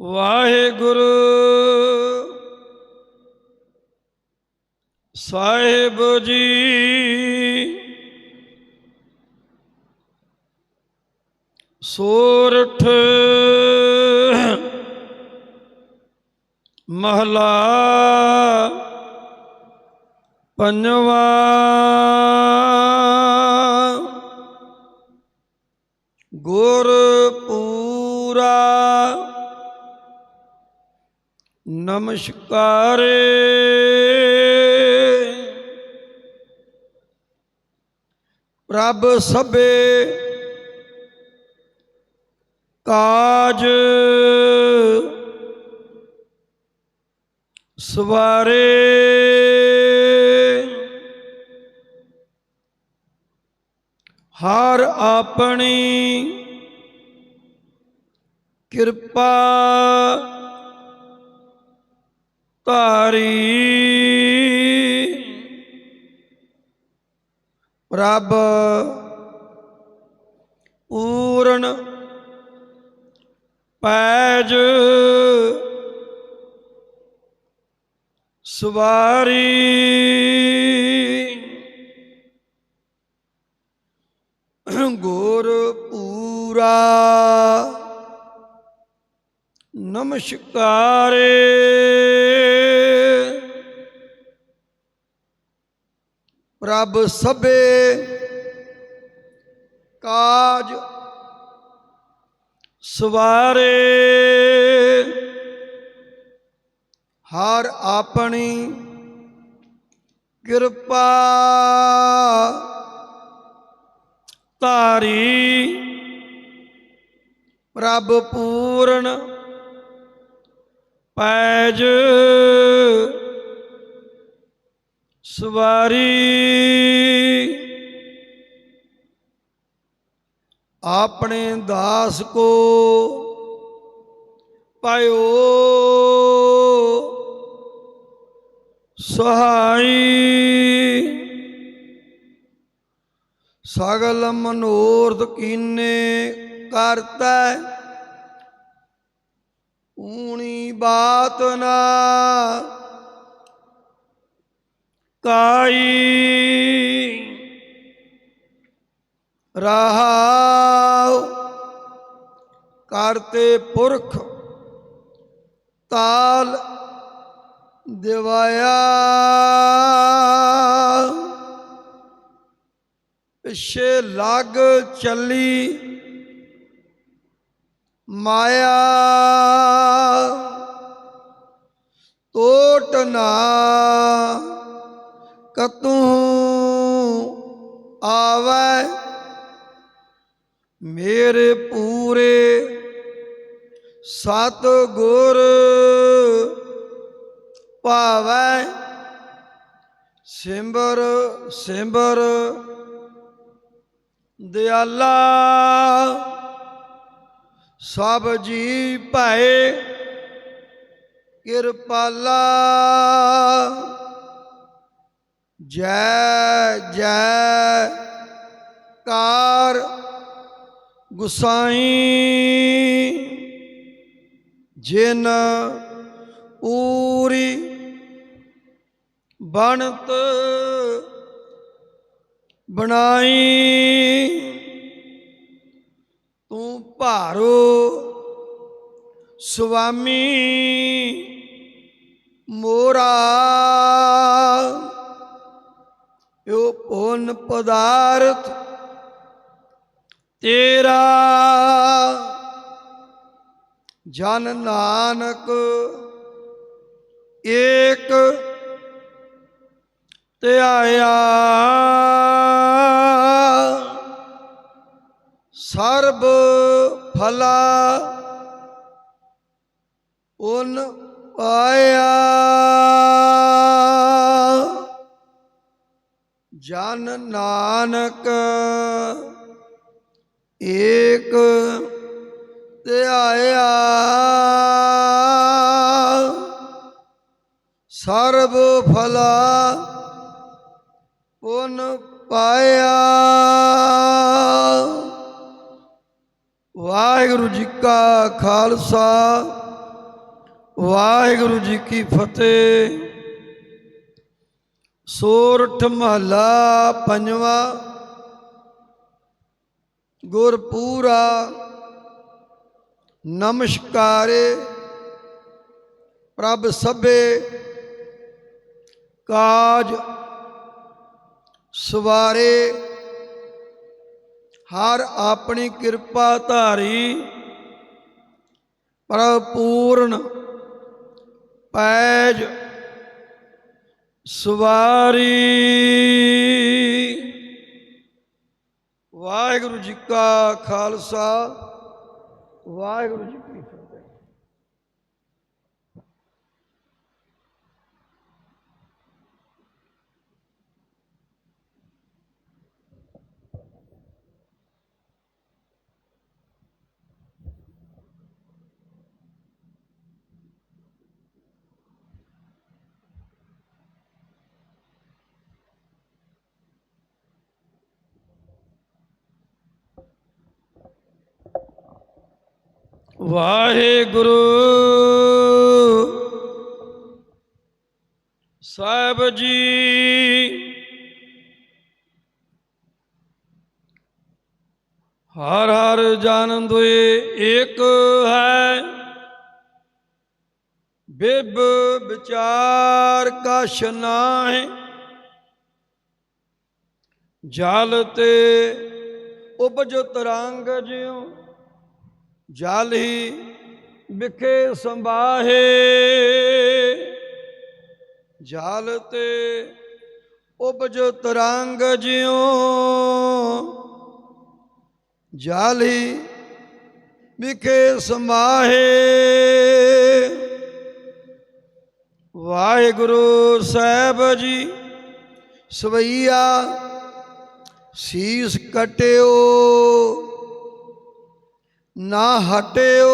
ਵਾਹਿਗੁਰੂ ਸਾਹਿਬ ਜੀ। ਸੋਰਠ ਮਹਲਾ ਪੰਜਵਾ। ਗੁਰ ਪੂਰਾ ਨਮਸਕਾਰੇ। ਪ੍ਰਭ ਸਭੇ ਕਾਜ ਸਵਾਰੇ। ਹਰ ਆਪਣੀ ਕਿਰਪਾ ਧਾਰੀ। ਪ੍ਰਭ ਪੂਰਨ ਪੈਜ ਸਵਾਰੀ। ਗੋਰ ਪੂਰਾ ਨਮਸਕਾਰੇ। ਪ੍ਰਭ ਸਭੇ ਕਾਜ ਸਵਾਰੇ। ਹਰ ਆਪਣੀ ਕਿਰਪਾ ਧਾਰੀ। ਪ੍ਰਭ ਪੂਰਨ ਪੈਜ ਸਵਾਰੀ। ਆਪਣੇ ਦਾਸ ਕੋ ਪਾਇਓ ਸਹਾਈ। ਸਗਲ ਮਨੋਰਥ ਕੀਨੇ ਕਰਤਾ ਊਣੀ ਬਾਤ ਨਾ काई। रहा करते पुरख ताल दिवाया। पिछे लग चली माया। तोट टोटना ਕਤੂ ਆਵੈ ਮੇਰੇ ਪੂਰੇ ਸਤ ਗੁਰ ਭਾਵੈ। ਸਿਮਰ ਸਿਮਰ ਦਿਆਲਾ ਸਭ ਜੀ ਭਾਏ ਕਿਰਪਾਲਾ। ਜੈ ਜੈ ਕਾਰ ਗੁਸਾਈ। ਜਿਨ ਪੂਰੀ ਬਣਤ ਬਣਾਈ ਤੂੰ ਭਾਰੋ ਸੁਆਮੀ ਮੋਰਾ। ਪਦਾਰਥ ਤੇਰਾ। ਜਨ ਨਾਨਕ ਏਕ ਧਿਆਇਆ। ਸਰਬ ਫਲਾ ਉਨ ਪਾਇਆ। ਜਨ ਨਾਨਕ ਏਕ ਧਿਆਇਆ ਸਰਬ ਫਲਾ ਪੁਨ ਪਾਇਆ। ਵਾਹਿਗੁਰੂ ਜੀ ਕਾ ਖਾਲਸਾ, ਵਾਹਿਗੁਰੂ ਜੀ ਕੀ ਫਤਿਹ। ਸੋਰਠ ਮਹਲਾ ਪੰਜਵਾ, ਗੁਰਪੂਰਾ, ਨਮਸਕਾਰੇ, ਪ੍ਰਭ ਸਭੇ, ਕਾਜ ਸਵਾਰੇ। ਹਰ ਆਪਣੀ ਕਿਰਪਾ ਧਾਰੀ ਪ੍ਰਭ ਪੈਜ ਸਵਾਰੀ। ਵਾਹਿਗੁਰੂ ਜੀ ਕਾ ਖਾਲਸਾ ਵਾਹਿਗੁਰੂ ਜੀ ਕੀ ਵਾਹਿਗੁਰੂ। ਸਾਹਿਬ ਜੀ। ਹਰ ਹਰ ਜਨ ਦੁਏ ਏਕ ਹੈ। ਬਿਬ ਵਿਚਾਰ ਕਛ ਨਾਹਿ। ਜਲ ਤੇ ਉਪਜ ਤਰੰਗ ਜਿਉ। ਜਲ ਹੀ ਵਿਖੇ ਸੰਭਾਹੇ। ਜਲ ਤੇ ਉਪਜ ਤਰੰਗ ਜਿਉ। ਜਲ ਹੀ ਵਿਖੇ ਸੰਭਾਹੇ। ਵਾਹਿਗੁਰੂ ਸਾਹਿਬ ਜੀ, ਸਵਈਆ ਸੀਸ ਕਟਿਓ। ਨਾ ਹਟਿਓ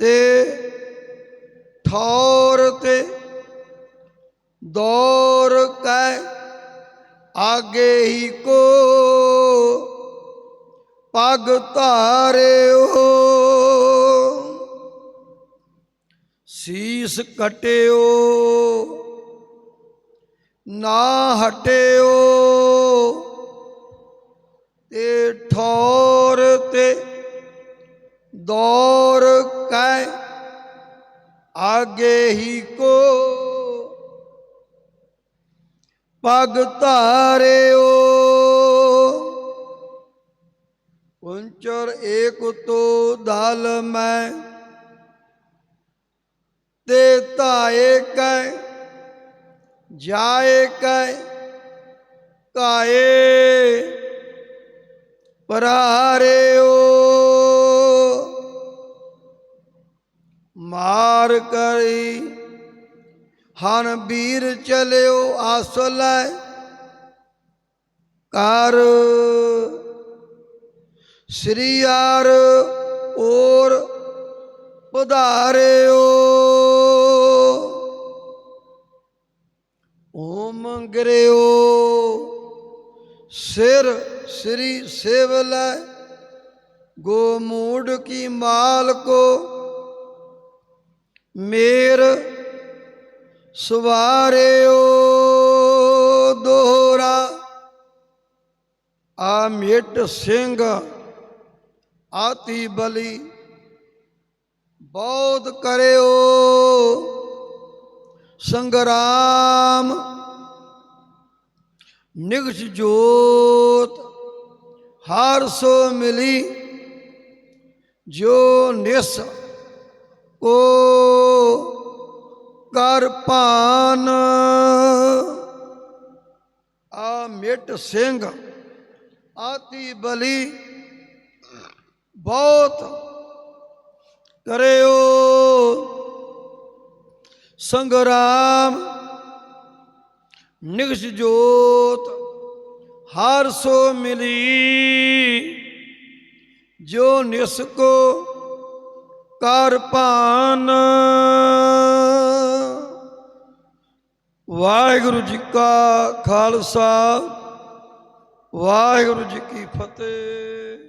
ਤੇ ਠੌਰ ਤੇ ਦੌਰ ਕੈ ਆਗੇ ਹੀ ਕੋ ਪਗ ਧਾਰਿਓ। ਸੀਸ ਕਟਿਓ, ਨਾ ਹਟਿਓ। ਤੇ ਠੌਰ ਤੇ ਦੌਰ ਕੈ ਆਗੇ ਹੀ ਕੋ ਪਗ ਧਾਰਿਓ। ਕੁੰਚਰ ਏਕ ਤੋ ਦਲ ਮੈਂ ਤੇ ਧਾਏ ਕੈ ਜਾਏ ਕੈ ਕਾਏ ਪਰਾਰਿਓ ਮਾਰ ਕਰੀ। ਹਨ ਵੀਰ ਚਲਿਓ ਆਸਲੈ। ਕਰ। ਸ੍ਰੀ ਆਰ ਔਰ ਪਧਾਰਿਓ ਓਮ ਗਰਿਓ ਸਿਰ ਸ੍ਰੀ ਸੇਵਲੈ ਗੋਮੂਡ ਕੀ ਮਾਲ ਕੋ, ਮੇਰ ਸਵਾਰਿਓ ਦੋਹਰਾ। ਆ ਮਿਟ ਸਿੰਘ, ਆਤੀ ਬਲੀ ਬਹੁਤ ਕਰਿਓ। ਸੰਗਰਾਮ ਨਿਗਸ਼ ਜੋਤ, ਹਰ ਸੋ ਮਿਲੀ ਜੋ ਨਿਸ ਕੋ ਕਰ ਪਾਨ ਆ ਮਿਟ ਸਿੰਘ, ਆਤੀ ਬਲੀ, ਬਹੁਤ ਕਰਿਓ। ਸੰਗਰਾਮ ਨਿਗਸ਼ ਜੋਤ ਹਰ ਸੋ ਮਿਲੀ, ਜੋ ਨਿਸ ਕੋ ਕਰ ਭਾਨ। ਵਾਹਿਗੁਰੂ ਜੀ ਕਾ ਖਾਲਸਾ, ਵਾਹਿਗੁਰੂ ਜੀ ਕੀ ਫਤਿਹ।